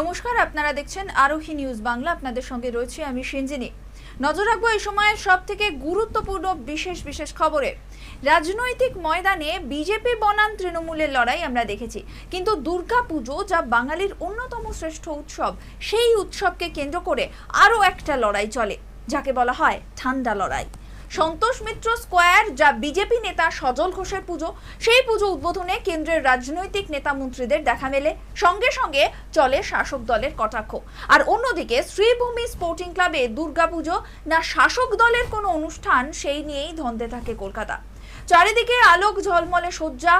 নমস্কার, আপনারা দেখছেন আরোহী নিউজ বাংলা। আপনাদের সঙ্গে রয়েছে আমি সিঞ্জিনী নজর রাখব এই সময়ের সব থেকে গুরুত্বপূর্ণ বিশেষ বিশেষ খবরে। রাজনৈতিক ময়দানে বিজেপি বনাম তৃণমূলের লড়াই আমরা দেখেছি। কিন্তু দুর্গাপুজো, যা বাঙালির অন্যতম শ্রেষ্ঠ উৎসব, সেই উৎসবকে কেন্দ্র করে আরও একটা লড়াই চলে, যাকে বলা হয় ঠান্ডা লড়াই। সন্তোষ মিত্র স্কোয়ার, যা বিজেপি নেতা সজল ঘোষের পুজো, সেই পুজো উদ্বোধনে কেন্দ্রের রাজনৈতিক নেতা মন্ত্রীদের দেখা মেলে। সঙ্গে সঙ্গে চলে শাসক দলের কটাক্ষ। আর অন্যদিকে শ্রীভূমি স্পোর্টিং ক্লাবে দুর্গাপুজো না শাসক দলের কোনো অনুষ্ঠান, সেই নিয়েই ধন্দে থাকে কলকাতা। চারিদিকে আলোক ঝলমলে সজ্জা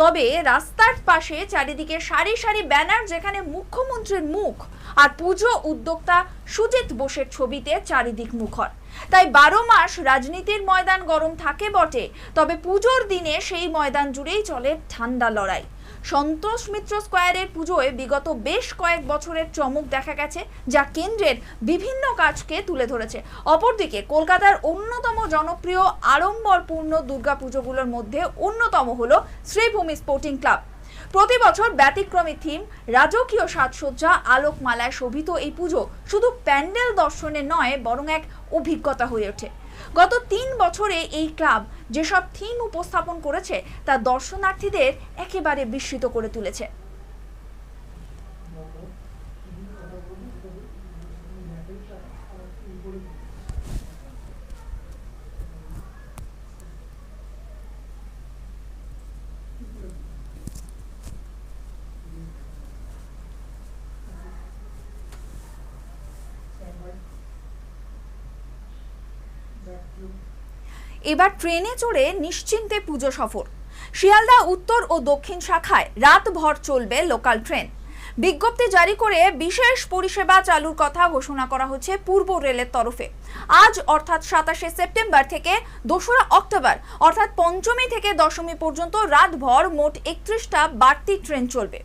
তবে রাস্তার পাশে চারিদিকে সারি সারি ব্যানার, যেখানে মুখ্যমন্ত্রীর মুখ আর পুজো উদ্যোক্তা সুজিত বোসের ছবিতে চারিদিক মুখর। তাই বারো মাস রাজনীতির ময়দান গরম থাকে বটে, তবে পুজোর দিনে সেই ময়দান জুড়েই চলে ঠান্ডা লড়াই। সন্তোষ মিত্র স্কোয়ারের পুজোয় বিগত বেশ কয়েক বছরের চমক দেখা গেছে, যা কেন্দ্রের বিভিন্ন কাজকে তুলে ধরেছে। অপরদিকে, কলকাতার অন্যতম জনপ্রিয় আড়ম্বরপূর্ণ দুর্গাপুজোগুলোর মধ্যে অন্যতম হল শ্রীভূমি স্পোর্টিং ক্লাব। প্রতি বছর ব্যতিক্রমী থিম, রাজকীয় সাজসজ্জা, আলোকমালায় শোভিত এই পুজো শুধু প্যান্ডেল দর্শনে নয়, বরং এক অভিজ্ঞতা হয়ে ওঠে। গত তিন বছরে এই ক্লাব যেসব থিম উপস্থাপন করেছে, তা দর্শনার্থীদের একেবারে বিস্মিত করে তুলেছে। এবার ট্রেনে চড়ে নিশ্চিন্তে পুজো সফর। শিয়ালদা, উত্তর ও দক্ষিণ শাখায় রাতভর চলবে লোকাল ট্রেন। বিজ্ঞপ্তি জারি করে বিশেষ পরিষেবা চালুর কথা ঘোষণা করা হচ্ছে পূর্ব রেলের তরফে। আজ অর্থাৎ সাতাশে সেপ্টেম্বর থেকে দোসরা অক্টোবর, অর্থাৎ পঞ্চমী থেকে দশমী পর্যন্ত রাতভর মোট একত্রিশটা বাড়তি ট্রেন চলবে।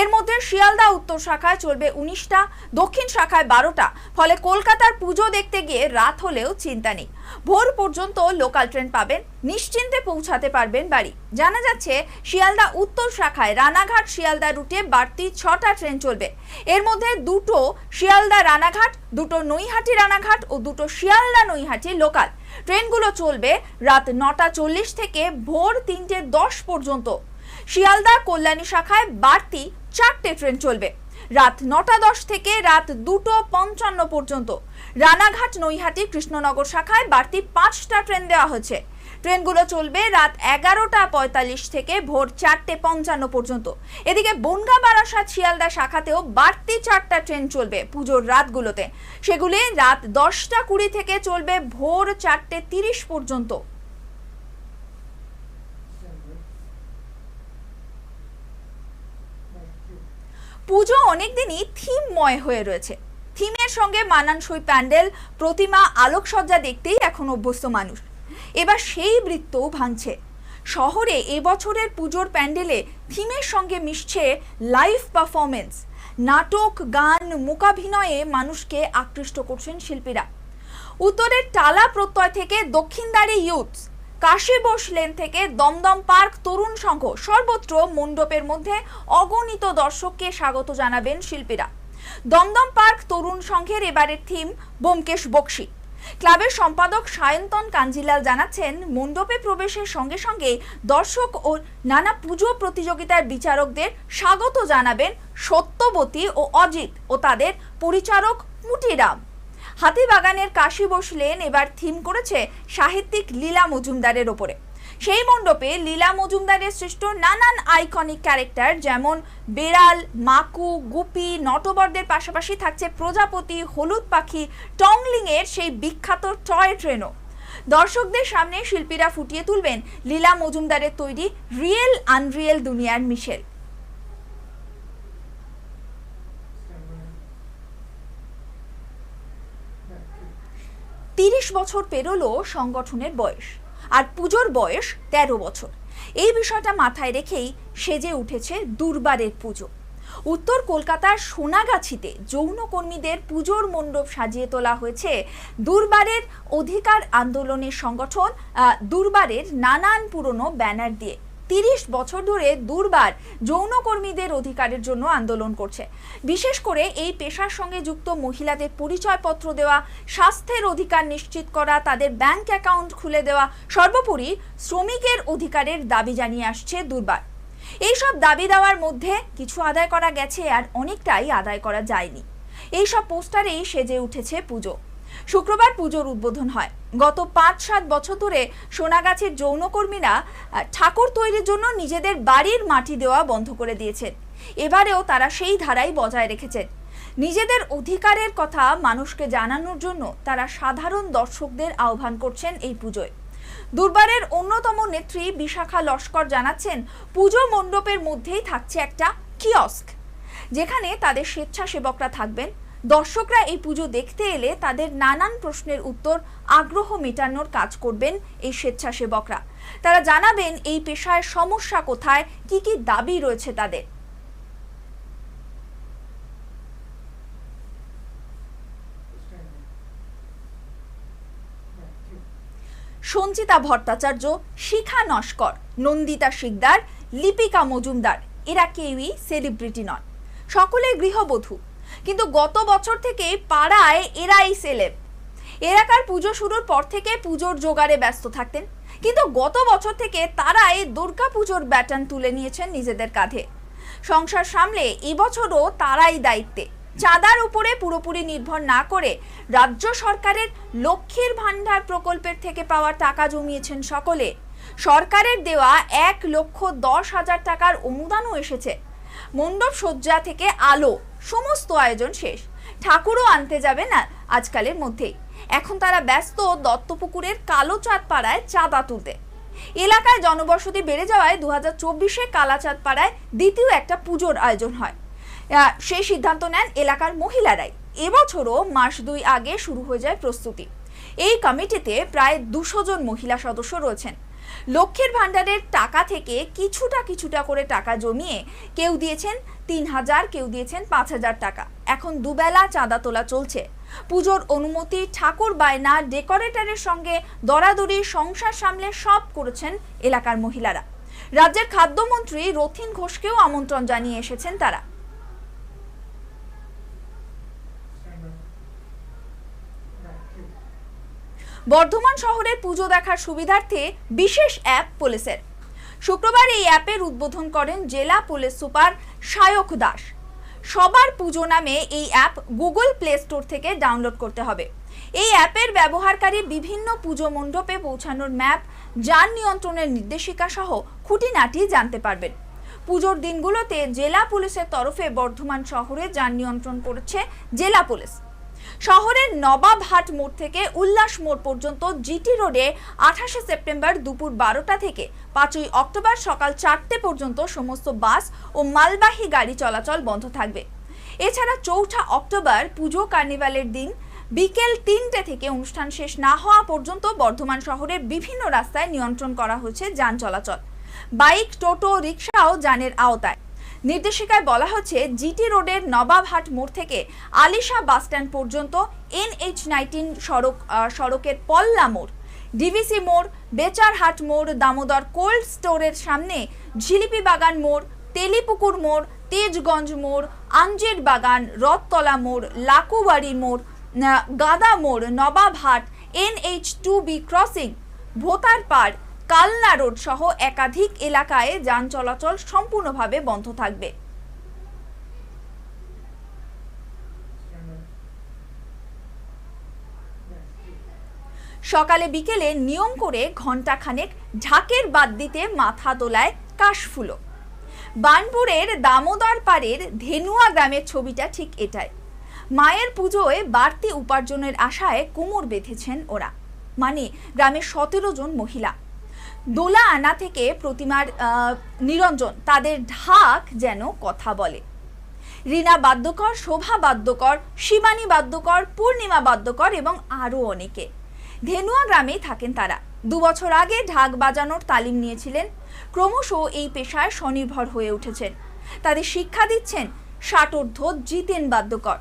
এর মধ্যে শিয়ালদা উত্তর শাখায় চলবে উনিশটা, দক্ষিণ শাখায় বারোটা। ফলে কলকাতার পুজো দেখতে গিয়ে রাত হলেও চিন্তা নেই। ভোর পর্যন্ত লোকাল ট্রেন পাবেন, নিশ্চিন্তে পৌঁছাতে পারবেন বাড়ি। জানা যাচ্ছে, শিয়ালদা উত্তর শাখায় রানাঘাট শিয়ালদা রুটে বাড়তি ছটা ট্রেন চলবে। এর মধ্যে দুটো শিয়ালদা রানাঘাট, দুটো নৈহাটি রানাঘাট ও দুটো শিয়ালদা নৈহাটি লোকাল। ট্রেনগুলো চলবে রাত নটা চল্লিশ থেকে ভোর তিনটে দশ পর্যন্ত। শিয়ালদা কল্যাণী শাখায় বাড়তি চারটে ট্রেন চলবে। রাত নটা দশ থেকে রাত দুটো পঞ্চান্ন পর্যন্ত। রানাঘাট, নৈহাটি, কৃষ্ণনগর শাখায় বাড়তি পাঁচটা ট্রেন দেওয়া হয়েছে ট্রেনগুলো চলবে রাত এগারোটা পঁয়তাল্লিশ থেকে ভোর চারটে পঞ্চান্ন পর্যন্ত। এদিকে বনগা বারাসাত শিয়ালদা শাখাতেও বাড়তি চারটা ট্রেন চলবে পুজোর রাতগুলোতে। সেগুলি রাত দশটা কুড়ি থেকে চলবে ভোর চারটে তিরিশ পর্যন্ত। পুজো অনেকদিনই থিমময় হয়ে রয়েছে। থিমের সঙ্গে মানানসই প্যান্ডেল, প্রতিমা, আলোকসজ্জা দেখতেই এখন অভ্যস্ত মানুষ। এবার সেই বৃত্তও ভাঙছে। শহরে এবছরের পুজোর প্যান্ডেলে থিমের সঙ্গে মিশছে লাইভ পারফরমেন্স নাটক, গান মূকাভিনয়ে মানুষকে আকৃষ্ট করছেন শিল্পীরা। উত্তরের টালা প্রত্যয় থেকে দক্ষিণদারি ইউথস কাশী বোস লেন থেকে দমদম পার্ক তরুণ সংঘ সর্বত্র মণ্ডপের মধ্যে অগণিত দর্শককে স্বাগত জানাবেন শিল্পীরা। দমদম পার্ক তরুণ সংঘের এবারের থিম বোমকেশ বক্সি। ক্লাবের সম্পাদক সায়ন্তন কাঞ্জিলাল জানাচ্ছেন, মণ্ডপে প্রবেশের সঙ্গে সঙ্গে দর্শক ও নানা পুজো প্রতিযোগিতার বিচারকদের স্বাগত জানাবেন সত্যবতী ও অজিত ও তাদের পরিচারক মুটিরাম। হাতিবাগানের কাশি বসলেন এবার থিম করেছে সাহিত্যিক লীলা মজুমদারের ওপরে। সেই মণ্ডপে লীলা মজুমদারের সৃষ্ট নানান আইকনিক ক্যারেক্টার যেমন বেড়াল, মাকু, গুপি, নটবরদের পাশাপাশি থাকছে প্রজাপতি, হলুদ পাখি টংলিং এর সেই বিখ্যাত টয় ট্রেনও। দর্শকদের সামনে শিল্পীরা ফুটিয়ে তুলবেন লীলা মজুমদারের তৈরি রিয়েল আনরিয়েল দুনিয়ার মিশেল। তিরিশ বছর পেরোলো সংগঠনের বয়স আর পুজোর বয়স ১৩ বছর। এই বিষয়টা মাথায় রেখেই সেজে উঠেছে দুর্বারের পুজো। উত্তর কলকাতার সোনাগাছিতে যৌনকর্মীদের পুজোর মণ্ডপ সাজিয়ে তোলা হয়েছে দুর্বারের অধিকার আন্দোলনের সংগঠন দুর্বারের নানান পুরনো ব্যানার দিয়ে। তিরিশ বছর ধরে দুর্বার যৌনকর্মীদের অধিকারের জন্য আন্দোলন করছে। বিশেষ করে এই পেশার সঙ্গে যুক্ত মহিলাদের পরিচয়পত্র দেওয়া, স্বাস্থ্যের অধিকার নিশ্চিত করা, তাদের ব্যাংক অ্যাকাউন্ট খুলে দেওয়া, সর্বোপরি শ্রমিকের অধিকারের দাবি জানিয়ে আসছে দুর্বার। এইসব দাবি দেওয়ার মধ্যে কিছু আদায় করা গেছে আর অনেকটাই আদায় করা যায়নি। এইসব পোস্টারেই সেজে উঠেছে পুজো। শুক্রবার পুজোর উদ্বোধন হয়। গত পাঁচ সাত বছর ধরে সোনাগাছির যৌনকর্মীরা ঠাকুর তৈরির জন্য নিজেদের বাড়ির মাটি দেওয়া বন্ধ করে দিয়েছেন এবারেও তারা সেই ধারাই বজায় রেখেছেন নিজেদের অধিকারের কথা মানুষকে জানানোর জন্য তারা সাধারণ দর্শকদের আহ্বান করছেন এই পুজোয়। দুর্বারের অন্যতম নেত্রী বিশাখা লস্কর জানাচ্ছেন, পুজো মণ্ডপের মধ্যেই থাকছে একটা কিয়স্ক, যেখানে তাদের স্বেচ্ছাসেবকরা থাকবেন। দর্শকরা এই পুজো দেখতে এলে তাদের নানান প্রশ্নের উত্তর আগ্রহ মেটানোর কাজ করবেন এই স্বেচ্ছাসেবকরা। তারা জানাবেন, এই পেশায় সমস্যা কোথায়? কি কি দাবি রয়েছে তাদের? সঞ্চিতা ভট্টাচার্য, শিখা নস্কর, নন্দিতা শিকদার, লিপিকা মজুমদার, এরা কেউই সেলিব্রিটি নন। সকলে গৃহবধূ। কিন্তু গত বছর থেকে পাড়ায় এরাই সেলেব। এলাকার পুজো শুরুর পর থেকে পুজোর জোগাড়ে ব্যস্ত থাকতেন। কিন্তু গত বছর থেকে তারাই দুর্গা পুজোর ব্যাটন তুলে নিয়েছেন নিজেদের কাঁধে। সংসার সামলে এবছরও তারাই দায়িত্বে। চাঁদার উপরে পুরোপুরি নির্ভর না করে রাজ্য সরকারের লক্ষ্মীর ভাণ্ডার প্রকল্পের থেকে পাওয়া টাকা জমিয়েছেন সকলে। সরকারের দেওয়া এক লক্ষ দশ হাজার টাকার অনুদানও এসেছে। মণ্ডপ সজ্জা থেকে আলো সমস্ত আয়োজন শেষ। ঠাকুরও আনতে যাবে না আজকালের মধ্যেই। এখন তারা ব্যস্ত দত্তপুকুরের কালো চাঁদ পাড়ায় চাঁদা তুলতে। এলাকায় জনবসতি বেড়ে যাওয়ায় দু হাজার চব্বিশে কালাচাঁদ পাড়ায় দ্বিতীয় একটা পুজোর আয়োজন হয়। সেই সিদ্ধান্ত নেন এলাকার মহিলারাই। এবছরও মাস দুই আগে শুরু হয়ে যায় প্রস্তুতি। এই কমিটিতে প্রায় দুশো জন মহিলা সদস্য রয়েছেন। লক্ষ্মীর ভাণ্ডারের টাকা থেকে কিছুটা কিছুটা করে টাকা জমিয়ে কেউ দিয়েছেন তিন হাজার, কেউ দিয়েছেন পাঁচ হাজার টাকা। এখন দুবেলা চাঁদা তোলা চলছে। পুজোর অনুমতি ঠাকুর বায়না ডেকোরেটরের সঙ্গে দরাদরি সংসার সামলে সব করেছেন এলাকার মহিলারা। রাজ্যের খাদ্যমন্ত্রী রথিন ঘোষকেও আমন্ত্রণ জানিয়ে এসেছেন তারা। বর্ধমান শহরের পুজো দেখার সুবিধার্থে বিশেষ অ্যাপ পুলিশের। শুক্রবার এই অ্যাপের উদ্বোধন করেন জেলা পুলিশ সুপার সায়ক দাস। সবার পুজো নামে এই অ্যাপ গুগল প্লে স্টোর থেকে ডাউনলোড করতে হবে। এই অ্যাপের ব্যবহারকারী বিভিন্ন পুজো মণ্ডপে পৌঁছানোর ম্যাপ, যান নিয়ন্ত্রণের নির্দেশিকা সহ খুঁটিনাটি জানতে পারবেন। পুজোর দিনগুলোতে জেলা পুলিশের তরফে বর্ধমান শহরে যান নিয়ন্ত্রণ করেছে জেলা পুলিশ। শহরের নবাবহাট মোড় থেকে উল্লাস মোড় পর্যন্ত জিটি রোডে আঠাশে সেপ্টেম্বর দুপুর বারোটা থেকে পাঁচই অক্টোবর সকাল চারটে পর্যন্ত সমস্ত বাস ও মালবাহী গাড়ি চলাচল বন্ধ থাকবে। এছাড়া চৌঠা অক্টোবর পুজো কার্নিভালের দিন বিকেল তিনটে থেকে অনুষ্ঠান শেষ না হওয়া পর্যন্ত বর্ধমান শহরের বিভিন্ন রাস্তায় নিয়ন্ত্রণ করা হয়েছে যান চলাচল। বাইক, টোটো রিক্সাও যানের আওতায়। নির্দেশিকায় বলা হচ্ছে, জিটি রোডের নবাবহাট মোড় থেকে আলিশা বাসস্ট্যান্ড পর্যন্ত এনএইচ নাইনটিন সড়ক সড়কের পল্লা মোড়, ডিভিসি মোড়, বেচারহাট মোড়, দামোদর কোল্ড স্টোরের সামনে ঝিলিপি বাগান মোড়, তেলিপুকুর মোড়, তেজগঞ্জ মোড়, আঞ্জের বাগান, রথতলা মোড়, লাকুবাড়ি মোড় গাদা মোড়, Nawabhat, NH two B crossing, Bhotar Bhotarpar Kalna road সহ একাধিক এলাকায় যান চলাচল সম্পূর্ণভাবে বন্ধ থাকবে। সকালে বিকেলে নিয়ম করে ঘণ্টাখানেক ঢাকের বাদ দিতে মাথা দোলায় কাশফুলো। বানপুরের দামোদর পাড়ের ধেনুয়া গ্রামের ছবিটা ঠিক এটাই। মায়ের পুজোয় বাড়তি উপার্জনের আশায় কোমর বেঁধেছেন ওরা। মানে গ্রামের সতেরো জন মহিলা। দোলা আনা থেকে প্রতিমার নিরঞ্জন, তাদের ঢাক যেন কথা বলে। রীনা বাদ্যকর, শোভা বাদ্যকর শিবানী বাদ্যকর, পূর্ণিমা বাদ্যকর এবং আরও অনেকে। ধেনুয়া গ্রামেই থাকেন তারা। দু বছর আগে ঢাক বাজানোর তালিম নিয়েছিলেন। ক্রমশ এই পেশায় স্বনির্ভর হয়ে উঠেছেন। তাদের শিক্ষা দিচ্ছেন ষাটোর্ধ জিতেন বাদ্যকর।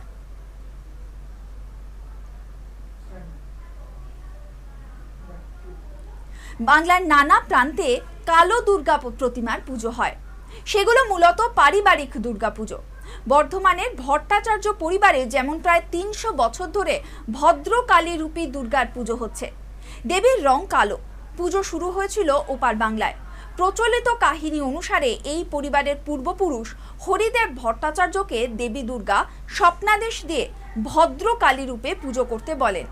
বাংলার নানা প্রান্তে কালো দুর্গা প্রতিমার পুজো হয়। সেগুলো মূলত পারিবারিক দুর্গাপুজো বর্ধমানের ভট্টাচার্য পরিবারে যেমন প্রায় তিনশো বছর ধরে ভদ্র কালী রূপী দুর্গার পুজো হচ্ছে। দেবীর রং কালো। পুজো শুরু হয়েছিল ওপার বাংলায়। প্রচলিত কাহিনী অনুসারে এই পরিবারের পূর্বপুরুষ হরিদেব ভট্টাচার্যকে দেবী দুর্গা স্বপ্নাদেশ দিয়ে ভদ্র কালী রূপে পুজো করতে বলেন।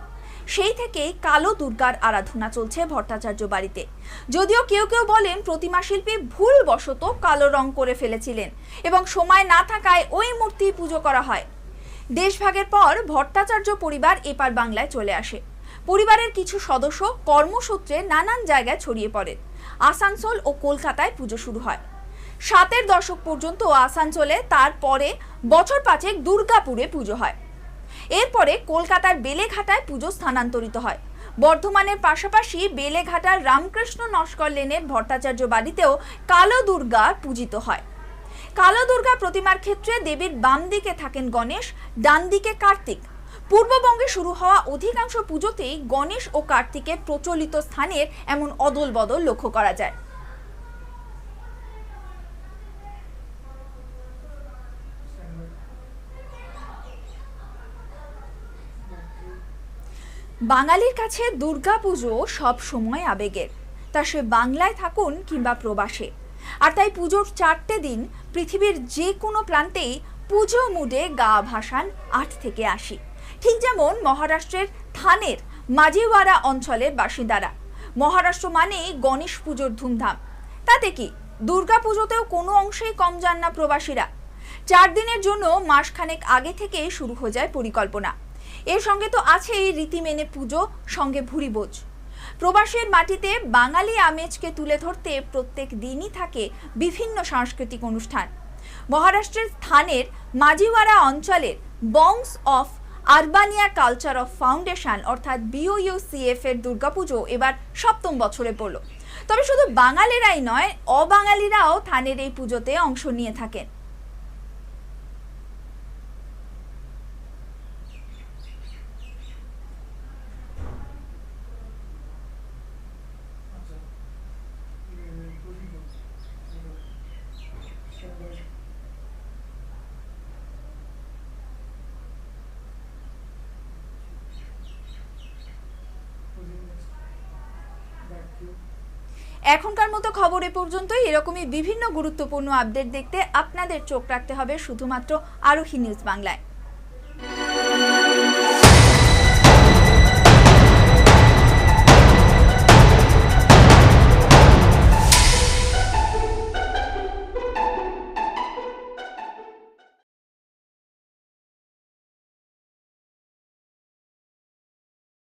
সেই থেকেই কালো দুর্গার আরাধনা চলছে ভট্টাচার্য বাড়িতে। যদিও কেউ কেউ বলেন প্রতিমা শিল্পী ভুলবশত কালো রং করে ফেলেছিলেন এবং সময় না থাকায় ওই মূর্তি পুজো করা হয়। দেশভাগের পর ভট্টাচার্য পরিবার এপার বাংলায় চলে আসে। পরিবারের কিছু সদস্য কর্মসূত্রে নানান জায়গায় ছড়িয়ে পড়েন আসানসোল ও কলকাতায় পুজো শুরু হয়। সাতের দশক পর্যন্ত আসানসোলে তারপরে বছর পাঁচেক দুর্গাপুরে পুজো হয়। এরপরে কলকাতার বেলেঘাটায় পুজো স্থানান্তরিত হয়। বর্ধমানের পাশাপাশি বেলেঘাটার রামকৃষ্ণ নস্কর লেনের ভট্টাচার্য বাড়িতেও কালো দুর্গা পূজিত হয়। কালো দুর্গা প্রতিমার ক্ষেত্রে দেবীর বাম দিকে থাকেন গণেশ, ডান দিকে কার্তিক। পূর্ববঙ্গে শুরু হওয়া অধিকাংশ পুজোতেই গণেশ ও কার্তিকের প্রচলিত স্থানের এমন অদল বদল লক্ষ্য করা যায়। বাঙালির কাছে দুর্গাপুজো সব সময় আবেগের। তা সে বাংলায় থাকুন কিংবা প্রবাসে। আর তাই পুজোর চারটে দিন পৃথিবীর যে কোনো প্রান্তেই পুজো মুডে গা ভাসান আট থেকে আশি। ঠিক যেমন মহারাষ্ট্রের থানের মাঝিওয়াড়া অঞ্চলের বাসিন্দারা। মহারাষ্ট্র মানেই গণেশ পুজোর ধুমধাম। তাতে কি দুর্গা পুজোতেও কোনো অংশেই কম যান না প্রবাসীরা। চার দিনের জন্য মাসখানেক আগে থেকে শুরু হয়ে যায় পরিকল্পনা। এর সঙ্গে তো আছেই রীতি মেনে পুজো, সঙ্গে ভুরিভোজ। প্রবাসের মাটিতে বাঙালি আমেজকে তুলে ধরতে প্রত্যেক দিনই থাকে বিভিন্ন সাংস্কৃতিক অনুষ্ঠান। মহারাষ্ট্রের স্থানের মাঝিওয়াড়া অঞ্চলের bongs of Urbania culture of foundation, অর্থাৎ বিওইউসিএফ এর দুর্গাপুজো এবার সপ্তম বছরে পড়ল। তবে শুধু বাঙালিরাই নয়, অবাঙালিরাও থানের এই পুজোতে অংশ নিয়ে থাকেন। এখনকার মতো খবর এ পর্যন্তই। এরকমই বিভিন্ন গুরুত্বপূর্ণ আপডেট দেখতে আপনাদের চোখ রাখতে হবে শুধুমাত্র আরোহী নিউজ বাংলায়।